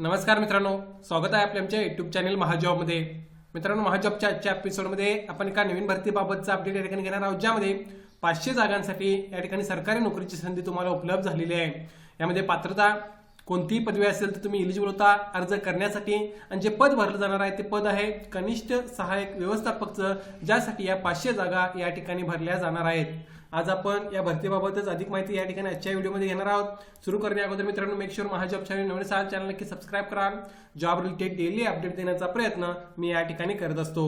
नमस्कार मित्रांनो स्वागत आहे आपल्या आमच्या युट्यूब चॅनल महाजॉबमध्ये. मित्रांनो महाजॉबच्या आजच्या एपिसोडमध्ये आपण एका नवीन भरतीबाबतचा अपडेट या ठिकाणी घेणार आहोत ज्यामध्ये पाचशे जागांसाठी या ठिकाणी सरकारी नोकरीची संधी तुम्हाला उपलब्ध झालेली आहे. यामध्ये पात्रता कोणतीही पदवी असेल तर तुम्ही इलिजिबल होता अर्ज करण्यासाठी आणि जे पद भरलं जाणार आहे ते पद आहे कनिष्ठ सहाय्यक व्यवस्थापकचं ज्यासाठी या पाचशे जागा या ठिकाणी भरल्या जाणार आहेत. आज आपण या भरतीबाबतच अधिक माहिती या ठिकाणी आजच्या व्हिडिओमध्ये घेणार आहोत. सुरू करण्या अगोदर मित्रांनो मेक शुअर महाजॉब चॅनल नवीन असाल चॅनल नक्की सबस्क्राईब करा. जॉब रिलेटेड डेली अपडेट देण्याचा प्रयत्न मी या ठिकाणी करत असतो.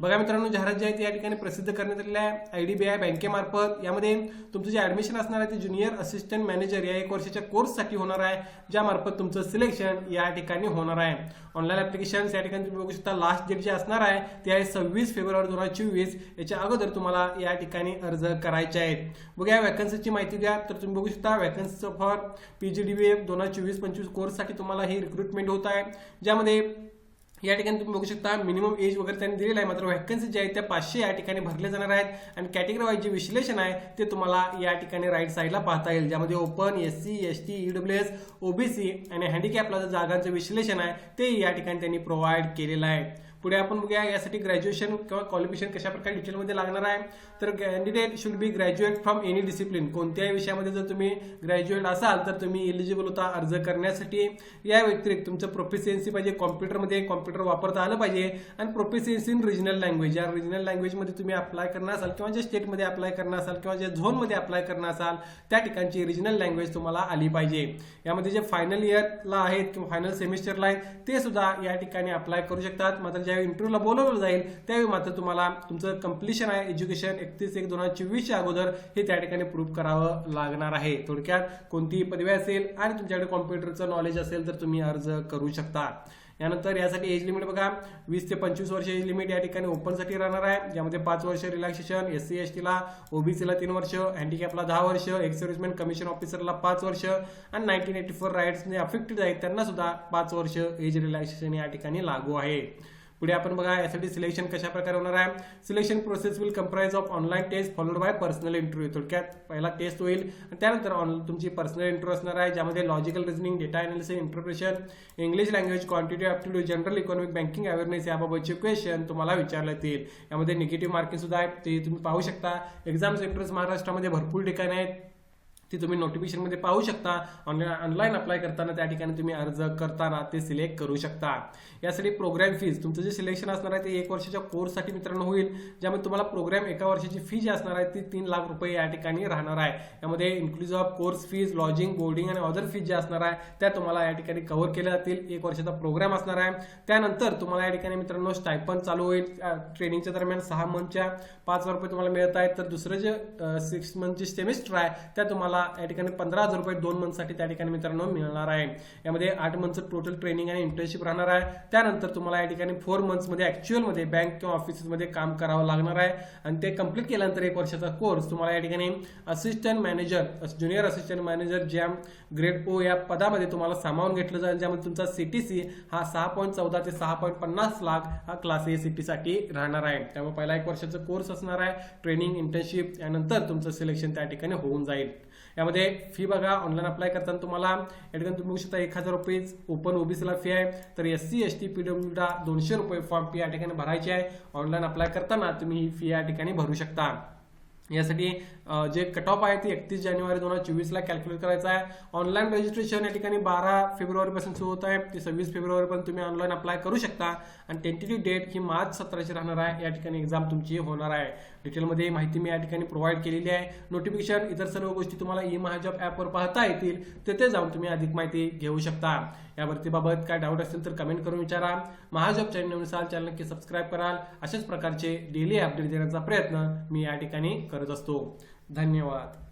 बघा मित्रांनो जाहिरात जी आहे ती या ठिकाणी प्रसिद्ध करण्यात आलेली आहे. आय डी बी आय बँकेमार्फत. यामध्ये तुमचं जे ऍडमिशन असणार आहे ते ज्युनियर असिस्टंट मॅनेजर या एक वर्षाच्या कोर्ससाठी होणार आहे ज्यामार्फत तुमचं सिलेक्शन या ठिकाणी होणार आहे. ऑनलाईन ऍप्लिकेशन या ठिकाणी तुम्ही बघू शकता. लास्ट डेट जी असणार आहे ते आहे सव्वीस फेब्रुवारी दोन हजार चोवीस. याच्या अगोदर तुम्हाला या ठिकाणी अर्ज करायचे आहेत. बघा या वॅकन्सीची माहिती द्या. तर तुम्ही बघू शकता vacancy for P G D B F दोन हजार चोवीस पंचवीस कोर्ससाठी तुम्हाला ही रिक्रुटमेंट होत आहे. ज्यामध्ये या ठिकाणी तुम्ही बघू शकता मिनिमम एज वगैरे त्यांनी दिलेलं आहे मात्र व्हॅकन्सी ज्या आहेत त्या पाचशे या ठिकाणी भरले जाणार आहेत. आणि कॅटेगरी वाईज जे विश्लेषण आहे ते तुम्हाला या ठिकाणी राईट साईडला पाहता येईल. ज्यामध्ये open S C S T E W S OBC आणि हँडिकॅपला जागांचं विश्लेषण आहे ते या ठिकाणी त्यांनी प्रोव्हाइड केलेलं आहे. पुढे आपण बघूया यासाठी ग्रॅज्युएशन किंवा क्वालिफिकेशन कशा प्रकारे डिटेलमध्ये लागणार आहे. तर candidate should be graduate from any discipline कोणत्याही विषयामध्ये जर तुम्ही ग्रॅज्युएट असाल तर तुम्ही एलिजिबल होता अर्ज करण्यासाठी. या व्यतिरिक्त तुमचं प्रोफिशियन्सी पाहिजे कॉम्प्युटरमध्ये कॉम्प्युटर वापरता आलं पाहिजे. आणि प्रोफिशियन्सी इन रिजनल लँग्वेज या रिजनल लँग्वेजमध्ये तुम्ही अप्लाय करणार असाल किंवा ज्या स्टेटमध्ये अप्लाय करणार असाल किंवा ज्या झोनमध्ये अप्लाय करणार असाल त्या ठिकाणी रिजनल लँग्वेज तुम्हाला आली पाहिजे. यामध्ये जे फायनल इयरला आहेत किंवा फायनल सेमिस्टरला आहेत ते सुद्धा या ठिकाणी अप्लाय करू शकतात. मात्र ज्यावेळी इंटरव्ह्यूला बोलवलं जाईल. त्यावेळी मात्र तुम्हाला तुमचं कम्प्लिशन आहे. एज्युकेशन एकतीस एक दोन हजार चोवीसच्या अगोदर हे त्या ठिकाणी प्रूव्ह करावं लागणार आहे. थोडक्यात कोणतीही पदवी असेल आणि तुमच्याकडे कॉम्प्युटरचं नॉलेज असेल तर तुम्ही अर्ज करू शकता. यानंतर यासाठी एज लिमिट बघा. वीस ते पंचवीस वर्ष एज लिमिट या ठिकाणी ओपनसाठी राहणार आहे. ज्यामध्ये पाच वर्ष रिलॅक्सेशन एस सी एस टीला ओबीसीला तीन वर्ष हँडिकॅपला दहा वर्ष एक्स कमिशन ऑफिसरला पाच वर्ष आणि नाईन्टीन एटी फोर राईट्सने अफेक्टेड आहेत त्यांना सुद्धा पाच वर्ष एज रिलॅक्सेशन या ठिकाणी लागू आहे. पुढे आपण बघा यासाठी सिलेक्शन कशा प्रकारे होणार आहे? Selection process will comprise of online test followed by personal interview थोडक्यात पहिला टेस्ट होईल आणि त्यानंतर ऑन तुमची पर्सनल इंटरव्ह्यू असणार आहे ज्यामध्ये logical reasoning data analysis interpretation English language quantity aptitude general economic banking awareness याबाबतचे क्वेश्चन तुम्हाला विचारले येतील यामध्ये निगेटिव्ह मार्किंग सुद्धा आहेत ते तुम्ही पाहू शकता. एक्झाम सेंटर्स महाराष्ट्रामध्ये भरपूर ठिकाणी आहेत. ती तुम्ही नोटिफिकेशनमध्ये पाहू शकता. ऑनलाईन ऑनलाईन अप्लाय करताना त्या ठिकाणी तुम्ही अर्ज करताना ते सिलेक्ट करू शकता. यासाठी प्रोग्राम फीज तुमचं जे सिलेक्शन असणार आहे ते एक वर्षाच्या कोर्ससाठी मित्रांनो होईल. ज्यामध्ये तुम्हाला प्रोग्राम एका वर्षाची फी जी असणार आहे ती तीन लाख रुपये या ठिकाणी राहणार आहे. यामध्ये inclusive of course fees lodging boarding आणि अदर फीज ज्या असणार आहे त्या तुम्हाला या ठिकाणी कव्हर केल्या जातील. एक वर्षाचा प्रोग्राम असणार आहे. त्यानंतर तुम्हाला या ठिकाणी मित्रांनो स्टायपन चालू होईल. ट्रेनिंगच्या दरम्यान सहा मंथच्या पाच हजार रुपये तुम्हाला मिळत आहेत. तर दुसरं जे सिक्स मंथची सेमिस्टर आहे त्या तुम्हाला या ठिकाणी पंधरा हजार रुपये दोन मंथसाठी त्या ठिकाणी मित्रांनो मिळणार आहे. यामध्ये आठ मंथचं टोटल ट्रेनिंग आणि इंटर्नशिप राहणार आहे. त्यानंतर तुम्हाला या ठिकाणी फोर मंथ्समध्ये ॲक्च्युअलमध्ये बँक किंवा ऑफिसमध्ये काम करावं लागणार आहे. आणि ते कंप्लीट केल्यानंतर एक वर्षाचा कोर्स तुम्हाला या ठिकाणी assistant manager junior assistant manager JAM grade O या पदामध्ये तुम्हाला सामावून घेतलं जाईल ज्यामध्ये तुमचा सीटीसी हा सहा पॉईंट चौदा ते सहा पॉईंट पन्नास लाख हा क्लास ए सीटीसाठी राहणार आहे. त्यामुळे पहिला एक वर्षाचा कोर्स असणार आहे. ट्रेनिंग इंटर्नशिप यानंतर तुमचं सिलेक्शन त्या ठिकाणी होऊन जाईल. यामध्ये फी बघा ऑनलाईन अप्लाय करताना तुम्हाला या ठिकाणी तुम्ही बघू शकता एक हजार रुपये ओपन ओबीसीला फी आहे. तर एस सी एस टी पीडब्ल्यूला दोनशे रुपये फॉर्म फी या ठिकाणी भरायची आहे. ऑनलाईन अप्लाय करताना तुम्ही ही फी या ठिकाणी भरू शकता. यासाठी जे कट ऑफ आहे ते एकतीस जानेवारी दोन हजार चोवीसला कॅल्क्युलेट करायचं आहे. ऑनलाईन रजिस्ट्रेशन या ठिकाणी बारा फेब्रुवारीपासून सुरू होत आहे ते सव्वीस फेब्रुवारीपर्यंत तुम्ही ऑनलाईन अप्लाय करू शकता. आणि टेंटेटिव्ह डेट ही मार्च सतराची राहणार आहे. या ठिकाणी एक्झाम तुमची होणार आहे. डिटेलमध्ये माहिती मी या ठिकाणी प्रोव्हाइड केलेली आहे. नोटिफिकेशन इतर सर्व गोष्टी तुम्हाला ई महाजॉब ॲपवर पाहता येतील. तिथे जाऊन तुम्ही अधिक माहिती घेऊ शकता. या भरतीबाबत काय डाऊट असेल तर कमेंट करून विचारा. महाजॉब चॅनल नवीन चॅनल नक्की सबस्क्राईब कराल. अशाच प्रकारचे डेली अपडेट देण्याचा प्रयत्न मी या ठिकाणी करत असतो धन्यवाद